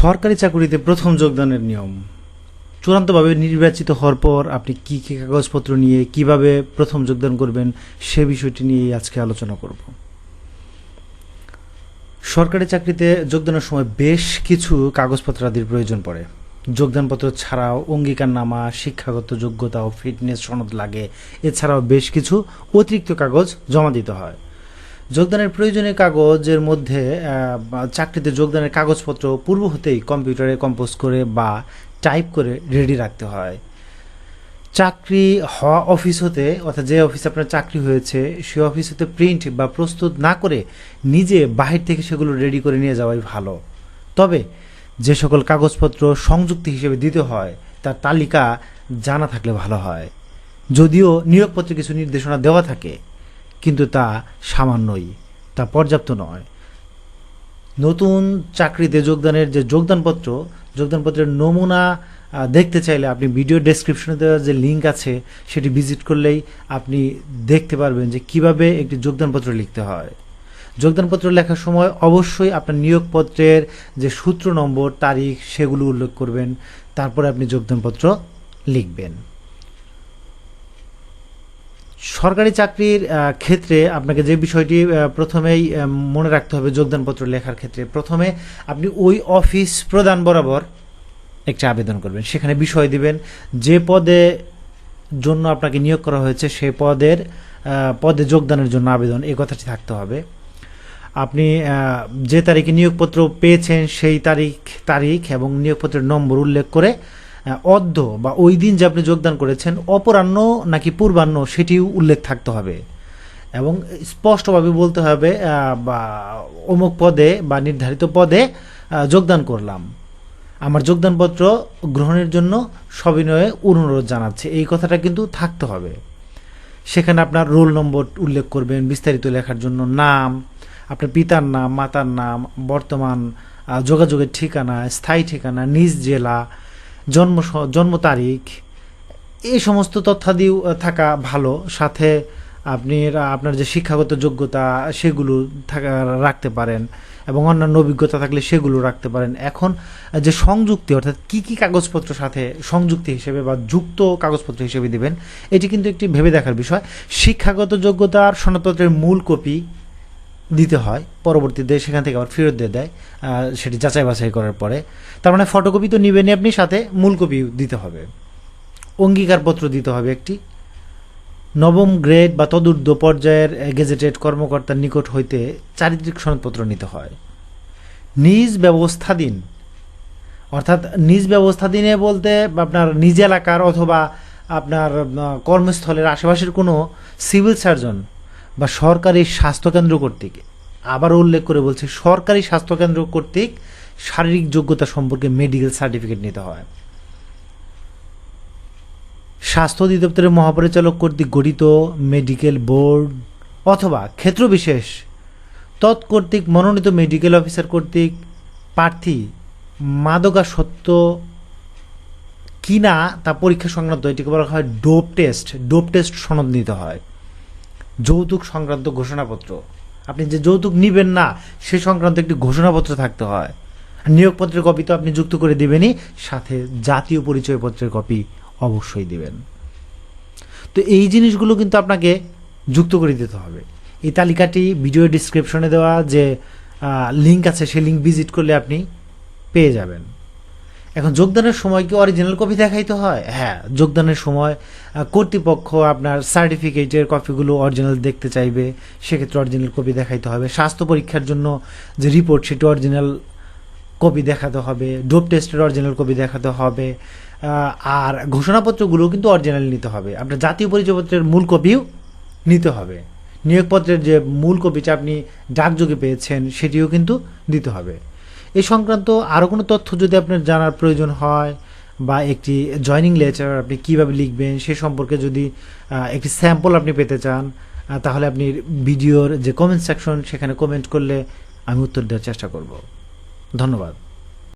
সরকারি চাকুরিতে প্রথম যোগদানের নিয়ম। চূড়ান্তভাবে নির্বাচিত হওয়ার পর আপনি কী কী কাগজপত্র নিয়ে কীভাবে প্রথম যোগদান করবেন সে বিষয়টি নিয়ে আজকে আলোচনা করব। সরকারি চাকরিতে যোগদানের সময় বেশ কিছু কাগজপত্র আদির প্রয়োজন পড়ে। যোগদানপত্র ছাড়াও অঙ্গীকারনামা, শিক্ষাগত যোগ্যতা ও ফিটনেস সনদ লাগে। এছাড়াও বেশ কিছু অতিরিক্ত কাগজ জমা দিতে হয়। যোগদানের প্রয়োজনীয় কাগজের মধ্যে চাকরিতে যোগদানের কাগজপত্র পূর্ব হতেই কম্পিউটারে কম্পোজ করে বা টাইপ করে রেডি রাখতে হয়। চাকরি হওয়া অফিস হতে, অর্থাৎ যে অফিসে আপনার চাকরি হয়েছে, সে অফিস হতে প্রিন্ট বা প্রস্তুত না করে নিজে বাহির থেকে সেগুলো রেডি করে নিয়ে যাওয়াই ভালো। তবে যে সকল কাগজপত্র সংযুক্তি হিসেবে দিতে হয়, তার তালিকা জানা থাকলে ভালো হয়। যদিও নিয়োগপত্রে কিছু নির্দেশনা দেওয়া থাকে কিন্তু তা সামান্যই, তা পর্যাপ্ত নয়। নতুন চাকরিতে যোগদানের যে যোগদানপত্র, যোগদানপত্রের নমুনা দেখতে চাইলে আপনি ভিডিও ডেসক্রিপশনে দেওয়া যে লিঙ্ক আছে, সেটি ভিজিট করলেই আপনি দেখতে পারবেন যে কীভাবে একটি যোগদানপত্র লিখতে হয়। যোগদানপত্র লেখার সময় অবশ্যই আপনার নিয়োগপত্রের যে সূত্র নম্বর, তারিখ, সেগুলো উল্লেখ করবেন। তারপরে আপনি যোগদানপত্র লিখবেন। সরকারি চাকরির ক্ষেত্রে আপনাকে যে বিষয়টি প্রথমেই মনে রাখতে হবে যোগদানপত্র লেখার ক্ষেত্রে। প্রথমে আপনি ওই অফিস প্রদান বরাবর একটা আবেদন করবেন। সেখানে বিষয় দিবেন যে পদে জন্য আপনাকে নিয়োগ করা হয়েছে সেই পদের পদে যোগদানের জন্য আবেদন। এই কথাটি থাকতে হবে। আপনি যে তারিখে নিয়োগপত্র পেয়েছেন, সেই তারিখ তারিখ এবং নিয়োগপত্রের নম্বর উল্লেখ করে আহ, অর্ধ বা ওই দিন যে আপনি যোগদান করেছেন অপরাহ্ন নাকি পূর্বাহ্ন সেটিও উল্লেখ থাকতে হবে। এবং স্পষ্টভাবে বলতে হবে বা অমুক পদে বা নির্ধারিত পদে যোগদান করলাম। আমার যোগদানপত্র গ্রহণের জন্য সবিনয়ে অনুরোধ জানাচ্ছে। এই কথাটা কিন্তু থাকতে হবে। সেখানে আপনার রোল নম্বর উল্লেখ করবেন বিস্তারিত লেখার জন্য নাম আপনার পিতার নাম মাতার নাম বর্তমান যোগাযোগের ঠিকানা স্থায়ী ঠিকানা নিজ জেলা জন্ম জন্ম তারিখ এই সমস্ত তথ্যাদিও আহ, থাকা ভালো। সাথে আপনি আপনার যে শিক্ষাগত যোগ্যতা সেগুলো থাকা রাখতে পারেন। এবং অন্যান্য অভিজ্ঞতা থাকলে সেগুলো রাখতে পারেন। এখন যে সংযুক্তি অর্থাৎ কি কি কাগজপত্র সাথে সংযুক্তি হিসেবে বা যুক্ত কাগজপত্র হিসেবে দিবেন এটি কিন্তু একটি ভেবে দেখার বিষয়। শিক্ষাগত যোগ্যতার সনদপত্রের মূল কপি দিতে হয়, পরবর্তীতে সেখান থেকে আবার ফেরত দিয়ে দেয় সেটি যাচাই বাছাই করার পরে। তার মানে ফটোকপি তো নিবেনই আপনি, সাথে মূল কপি দিতে হবে। অঙ্গীকারপত্র দিতে হবে একটি। নবম গ্রেড বা তদূর্ধ্ব পর্যায়ের গেজেটেড কর্মকর্তার নিকট হইতে চারিত্রিক সনদপত্র নিতে হয়। নিজ ব্যবস্থাধীন, অর্থাৎ নিজ ব্যবস্থাধীনে বলতে আপনার নিজ এলাকার অথবা আপনার কর্মস্থলের আশেপাশের কোনো সিভিল সার্জন বা সরকারি স্বাস্থ্যকেন্দ্র কর্তৃক। আবার উল্লেখ করে বলছে, সরকারি স্বাস্থ্যকেন্দ্র কর্তৃক শারীরিক যোগ্যতা সম্পর্কে মেডিকেল সার্টিফিকেট নিতে হয়। স্বাস্থ্য অধিদপ্তরের মহাপরিচালক কর্তৃক গঠিত মেডিকেল বোর্ড অথবা ক্ষেত্রবিশেষ তৎকর্তৃক মনোনীত মেডিকেল অফিসার কর্তৃক প্রার্থী মাদকাসত্ব কিনা তা পরীক্ষা সংক্রান্ত এটিকে বলা হয় ডোপ টেস্ট। ডোপ টেস্ট সনদ নিতে হয়। যৌতুক সংক্রান্ত ঘোষণাপত্র। আপনি যে যৌতুক নিবেন না, সে সংক্রান্ত একটি ঘোষণাপত্র থাকতে হয়। নিয়োগপত্রের কপি তো আপনি যুক্ত করে দেবেনই, সাথে জাতীয় পরিচয়পত্রের কপি অবশ্যই দেবেন। তো এই জিনিসগুলো কিন্তু আপনাকে যুক্ত করে দিতে হবে। এই তালিকাটি ভিডিও ডিসক্রিপশনে দেওয়া যে লিঙ্ক আছে, সেই লিঙ্ক ভিজিট করলে আপনি পেয়ে যাবেন। এখন যোগদানের সময় কি অরিজিনাল কপি দেখাইতে হয়? হ্যাঁ যোগদানের সময় কর্তৃপক্ষ আপনার সার্টিফিকেটের কপিগুলো অরিজিনাল দেখতে চাইবে, সেক্ষেত্রে অরিজিনাল কপি দেখাইতে হবে। স্বাস্থ্য পরীক্ষার জন্য যে রিপোর্ট সেটি অরিজিনাল কপি দেখাতে হবে ডোপ টেস্টের অরিজিনাল কপি দেখাতে হবে আর ঘোষণাপত্রগুলো কিন্তু অরিজিনাল নিতে হবে। আপনার জাতীয় পরিচয়পত্রের মূল কপিও নিতে হবে। নিয়োগপত্রের যে মূল কপিটা আপনি ডাকযোগে পেয়েছেন, সেটিও কিন্তু দিতে হবে। এই সংক্রান্ত আরও কোনো তথ্য যদি আপনার জানার প্রয়োজন হয় বা একটি জয়নিং লেটার আপনি কীভাবে লিখবেন সে সম্পর্কে যদি একটি স্যাম্পল আপনি পেতে চান তাহলে আপনি ভিডিওর যে কমেন্ট সেকশন সেখানে কমেন্ট করলে আমি উত্তর দেওয়ার চেষ্টা করব। ধন্যবাদ।